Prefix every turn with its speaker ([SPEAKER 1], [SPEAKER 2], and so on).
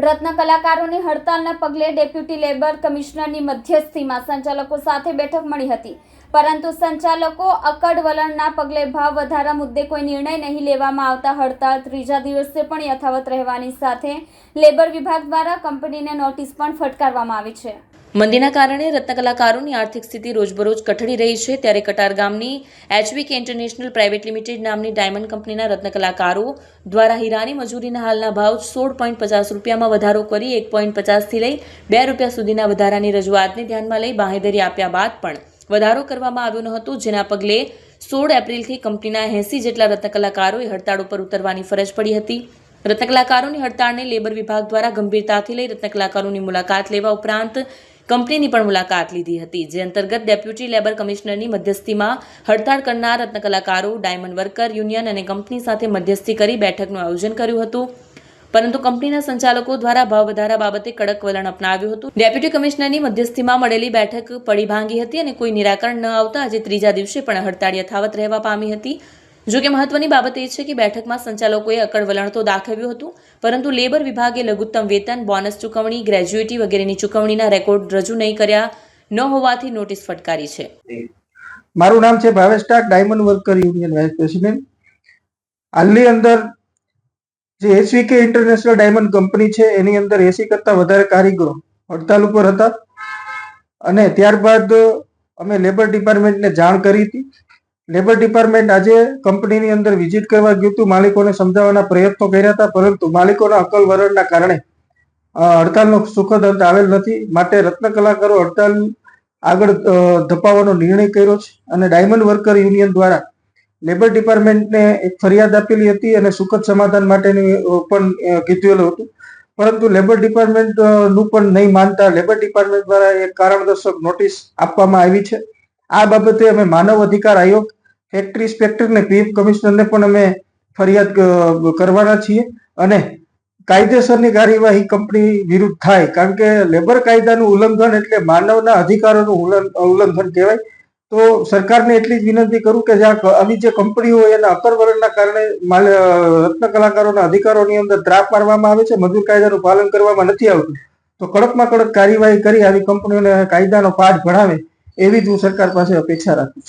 [SPEAKER 1] રત્ન કલાકારોની હડતાલના પગલે deputy labour કમિશનરની મધ્યસ્થીમાં સંચાલકો સાથે બેઠક મળી હતી. પરંતુ સંચાલકો અકડ વલણના પગલે ભાવ વધારા મુદ્દે કોઈ નિર્ણય નહીં લેવામાં આવતા હડતાળ ત્રીજા દિવસે પણ યથાવત રહેવાની સાથે લેબર વિભાગ દ્વારા કંપનીને નોટિસ પણ ફટકારવામાં આવી છે.
[SPEAKER 2] મંદીના કારણે રત્નકલાકારોની આર્થિક સ્થિતિ રોજબરોજ કઠડી રહી છે. ત્યારે કટાર ગામની એચવીકે ઇન્ટરનેશનલ પ્રાઇવેટ લિમિટેડ નામની ડાયમંડ કંપનીના રત્નકલાકારો દ્વારા હીરાની મજૂરીના હાલના ભાવ સોળ પોઈન્ટ પચાસ રૂપિયામાં વધારો કરી એક પોઈન્ટ પચાસથી લઈ બે રૂપિયા સુધીના વધારાની રજૂઆતને ધ્યાનમાં લઈ બાંહેધરી આપ્યા બાદ પણ વધારો કરવામાં આવ્યો ન હતો, જેના પગલે સોળ એપ્રિલથી કંપનીના એંસી જેટલા રત્નકલાકારોએ હડતાળ ઉપર ઉતરવાની ફરજ પડી હતી. રત્નકલાકારોની હડતાળને લેબર વિભાગ દ્વારા ગંભીરતાથી લઈ રત્નકલાકારોની મુલાકાત લેવા ઉપરાંત કંપનીની પણ મુલાકાત લીધી હતી, જે અંતર્ગત ડેપ્યુટી લેબર કમિશનરની મધ્યસ્થીમાં હડતાળ કરનાર રત્નકલાકારો, ડાયમંડ વર્કર, યુનિયન અને કંપની સાથે મધ્યસ્થી કરી બેઠકનું આયોજન કર્યું હતું. પરંતુ કંપનીના સંચાલકો દ્વારા ભાવ વધારા બાબતે કડક વલણ અપનાવ્યું હતું. ડેપ્યુટી કમિશનરની મધ્યસ્થીમાં મળેલી બેઠક પડી ભાંગી હતી અને કોઈ નિરાકરણ ન આવતા આજે ત્રીજા દિવસે પણ હડતાળ યથાવત રહેવા પામી હતી. જો કે મહત્વની બાબત એ છે કે બેઠકમાં સંચાલકોએ અકળ વલણ તો દાખવ્યું હતું, પરંતુ લેબર વિભાગે લઘુત્તમ વેતન, બોનસ ચૂકવણી, ગ્રેજ્યુએટી વગેરેની ચૂકવણીના રેકોર્ડ રજૂ નહીં કર્યા ન હોવાથી નોટિસ ફટકારી છે.
[SPEAKER 3] મારું નામ છે Bhavesh Tak, diamond worker union vice president. હાલની અંદર જે એસવીકે ઇન્ટરનેશનલ ડાયમંડ કંપની છે, એની અંદર એસી કરતા વધારે કારીગરો હડતાલ ઉપર હતા. અને ત્યારબાદ અમે લેબર ડિપાર્ટમેન્ટને જાણ કરી હતી. લેબર ડિપાર્ટમેન્ટ આજે કંપનીની અંદર વિઝિટ કરવા ગયું હતું. માલિકોને સમજાવવાના પ્રયત્નો કર્યા હતા, પરંતુ માલિકોના અકલ વરણના કારણે હડતાલનો સુખદ અંત આવેલ નથી. માટે રત્ન કલાકારો હડતાલ આગળ ધપાવવાનો નિર્ણય કર્યો છે અને ડાયમંડ વર્કર યુનિયન દ્વારા લેબર ડિપાર્ટમેન્ટને એક ફરિયાદ આપેલી હતી અને સુખદ સમાધાન માટેની પણ કીધેલું હતું. પરંતુ લેબર ડિપાર્ટમેન્ટનું પણ નહીં માનતા લેબર ડિપાર્ટમેન્ટ દ્વારા એક કારણદર્શક નોટિસ આપવામાં આવી છે. આ બાબતે અમે માનવ અધિકાર આયોગ ફેક્ટરી ઇન્સ્પેક્ટર ને પીએફ કમિશનરને પણ અમે ફરિયાદ કરવાના છીએ અને કાયદેસરની કાર્યવાહી કંપની વિરુદ્ધ થાય. કારણ કે લેબર કાયદાનું ઉલ્લંઘન એટલે માનવના અધિકારોનું ઉલ્લંઘન કહેવાય. તો સરકારને એટલી જ વિનંતી કરું કે જ્યાં આવી જે કંપનીઓ એના અપરવરણના કારણે માલ રત્ન કલાકારોના અધિકારોની અંદર ત્રાપ મારવામાં આવે છે, મજૂર કાયદાનું પાલન કરવામાં નથી આવતું. તો કડકમાં કડક કાર્યવાહી કરી આવી કંપનીઓને કાયદાનો પાઠ ભણાવે એવી જ હું સરકાર પાસે અપેક્ષા રાખું છું.